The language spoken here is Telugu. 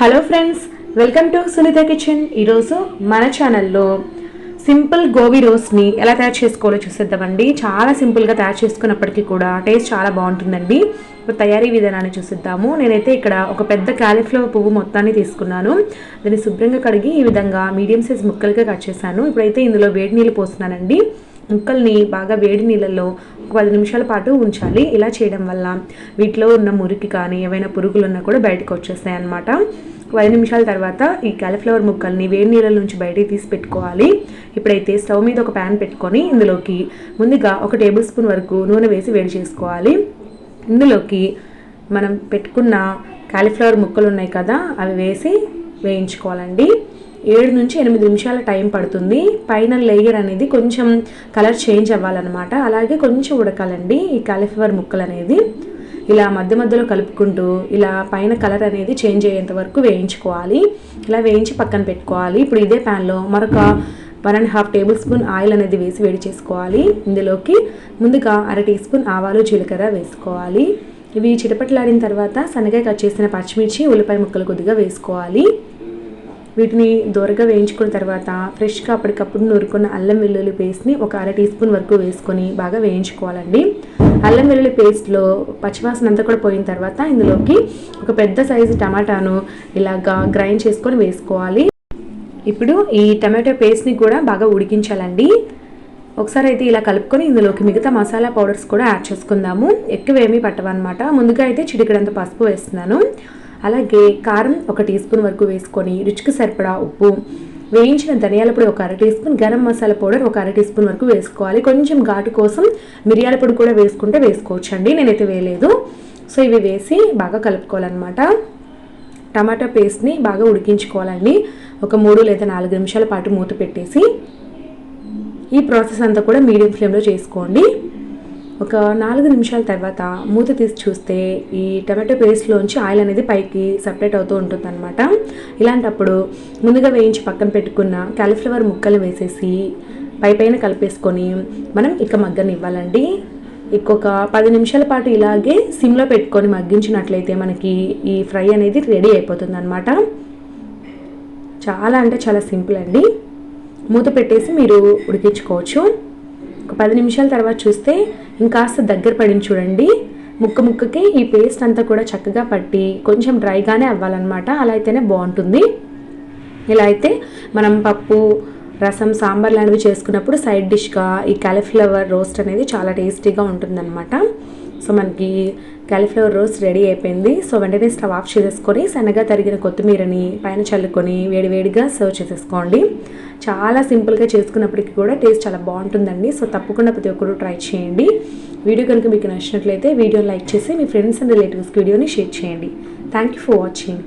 Hello friends welcome to Sunitha kitchen ఈరోజు మన ఛానల్లో సింపుల్ గోబీ రోస్ట్ని ఎలా తయారు చేసుకోవాలో చూసేద్దామండి. చాలా సింపుల్గా తయారు చేసుకున్నప్పటికీ కూడా టేస్ట్ చాలా బాగుంటుందండి. తయారీ విధానాన్ని చూసిద్దాము. నేనైతే ఇక్కడ ఒక పెద్ద క్యాలీఫ్లవర్ పువ్వు మొత్తాన్ని తీసుకున్నాను. దాన్ని శుభ్రంగా కడిగి ఈ విధంగా మీడియం సైజ్ ముక్కలుగా కట్ చేశాను. ఇప్పుడైతే ఇందులో వేడి నీళ్ళు పోస్తున్నానండి. ముక్కల్ని బాగా వేడి నీళ్ళల్లో ఒక పది నిమిషాల పాటు ఉంచాలి. ఇలా చేయడం వల్ల వీటిలో ఉన్న మురికి కానీ ఏవైనా పురుగులు ఉన్నా కూడా బయటకు వచ్చేస్తాయి అనమాట పది నిమిషాల తర్వాత ఈ క్యాలిఫ్లవర్ ముక్కల్ని వేడి నీళ్ళ నుంచి బయటికి తీసి పెట్టుకోవాలి. ఇప్పుడైతే స్టవ్ మీద ఒక ప్యాన్ పెట్టుకొని ఇందులోకి ముందుగా ఒక టేబుల్ స్పూన్ వరకు నూనె వేసి వేడి చేసుకోవాలి. ఇందులోకి మనం పెట్టుకున్న క్యాలిఫ్లవర్ ముక్కలు ఉన్నాయి కదా అవి వేసి వేయించుకోవాలండి. ఏడు నుంచి ఎనిమిది నిమిషాల టైం పడుతుంది. పైన లేయర్ అనేది కొంచెం కలర్ చేంజ్ అవ్వాలన్నమాట. అలాగే కొంచెం ఉడకాలండి. ఈ కాలీఫ్లవర్ ముక్కలు అనేది ఇలా మధ్య మధ్యలో కలుపుకుంటూ ఇలా పైన కలర్ అనేది చేంజ్ అయ్యేంత వరకు వేయించుకోవాలి. ఇలా వేయించి పక్కన పెట్టుకోవాలి. ఇప్పుడు ఇదే ప్యాన్లో మరొక one and half tablespoon oil అనేది వేసి వేడి చేసుకోవాలి. ఇందులోకి ముందుగా అర టీ స్పూన్ ఆవాలు జీలకర్ర వేసుకోవాలి. ఇవి చిటపట్లాడిన తర్వాత సన్నగా కట్ చేసిన పచ్చిమిర్చి ఉల్లిపాయ ముక్కలు కొద్దిగా వేసుకోవాలి. వీటిని దూరగా వేయించుకున్న తర్వాత ఫ్రెష్గా అప్పటికప్పుడు నూరుకున్న అల్లం వెల్లుల్లి పేస్ట్ని ఒక అర టీ స్పూన్ వరకు వేసుకొని బాగా వేయించుకోవాలండి. అల్లం వెల్లుల్లి పేస్ట్లో పచ్చివాసన అంతా కూడా పోయిన తర్వాత ఇందులోకి ఒక పెద్ద సైజు టమాటాను ఇలాగా గ్రైండ్ చేసుకొని వేసుకోవాలి. ఇప్పుడు ఈ టమాటో పేస్ట్ని కూడా బాగా ఉడికించాలండి. ఒకసారి అయితే ఇలా కలుపుకొని ఇందులోకి మిగతా మసాలా పౌడర్స్ కూడా యాడ్ చేసుకుందాము. ఎక్కువ ఏమీ పట్టవన్నమాట. ముందుగా అయితే చిటికడంత పసుపు వేస్తున్నాను. అలాగే కారం ఒక టీ స్పూన్ వరకు వేసుకొని రుచికి సరిపడా ఉప్పు వేయించిన ధనియాల పొడి ఒక అర teaspoon garam masala powder ఒక అర టీ స్పూన్ వరకు వేసుకోవాలి. కొంచెం ఘాటు కోసం మిరియాల పొడి కూడా వేసుకుంటే వేసుకోవచ్చు అండి నేనైతే వేయలేదు. సో ఇవి వేసి బాగా కలుపుకోవాలన్నమాట. టమాటా పేస్ట్ని బాగా ఉడికించుకోవాలండి. ఒక మూడు లేదా నాలుగు నిమిషాల పాటు మూత పెట్టేసి ఈ ప్రాసెస్ అంతా కూడా మీడియం ఫ్లేమ్లో చేసుకోండి. ఒక నాలుగు నిమిషాల తర్వాత మూత తీసి చూస్తే ఈ టమాటో పేస్ట్లోంచి ఆయిల్ అనేది పైకి సపరేట్ అవుతూ ఉంటుందన్నమాట. ఇలాంటప్పుడు ముందుగా వేయించి పక్కన పెట్టుకున్న క్యాలీఫ్లవర్ ముక్కలు వేసేసి పై పైన కలిపేసుకొని మనం ఇక మగ్గనివ్వాలండి. ఇంకొక పది నిమిషాల పాటు ఇలాగే సిమ్లో పెట్టుకొని మగ్గించినట్లయితే మనకి ఈ ఫ్రై అనేది రెడీ అయిపోతుంది అనమాట చాలా అంటే చాలా సింపుల్ అండి. మూత పెట్టేసి మీరు ఉడికించుకోవచ్చు. పది నిమిషాల తర్వాత చూస్తే ఇంకాస్త దగ్గర పడింది చూడండి. ముక్క ముక్కకి ఈ పేస్ట్ అంతా కూడా చక్కగా పట్టి కొంచెం డ్రైగానే అవ్వాలన్నమాట. అలా అయితేనే బాగుంటుంది. ఇలా అయితే మనం పప్పు రసం సాంబార్ లాంటివి చేసుకున్నప్పుడు సైడ్ డిష్గా ఈ క్యాలీఫ్లవర్ రోస్ట్ అనేది చాలా టేస్టీగా ఉంటుందన్నమాట. సో మనకి కాలీఫ్లవర్ రోస్ రెడీ అయిపోయింది. సో వెంటనే స్టవ్ ఆఫ్ చేసేసుకొని సన్నగా తరిగిన కొత్తిమీరని పైన చల్లుకొని వేడివేడిగా సర్వ్ చేసేసుకోండి. చాలా సింపుల్గా చేసుకున్నప్పటికీ కూడా టేస్ట్ చాలా బాగుంటుందండి. సో తప్పకుండా ప్రతి ఒక్కరు ట్రై చేయండి. వీడియో కనుక మీకు నచ్చినట్లయితే వీడియో లైక్ చేసి మీ ఫ్రెండ్స్ అండ్ రిలేటివ్స్కి వీడియోని షేర్ చేయండి. Thank you for watching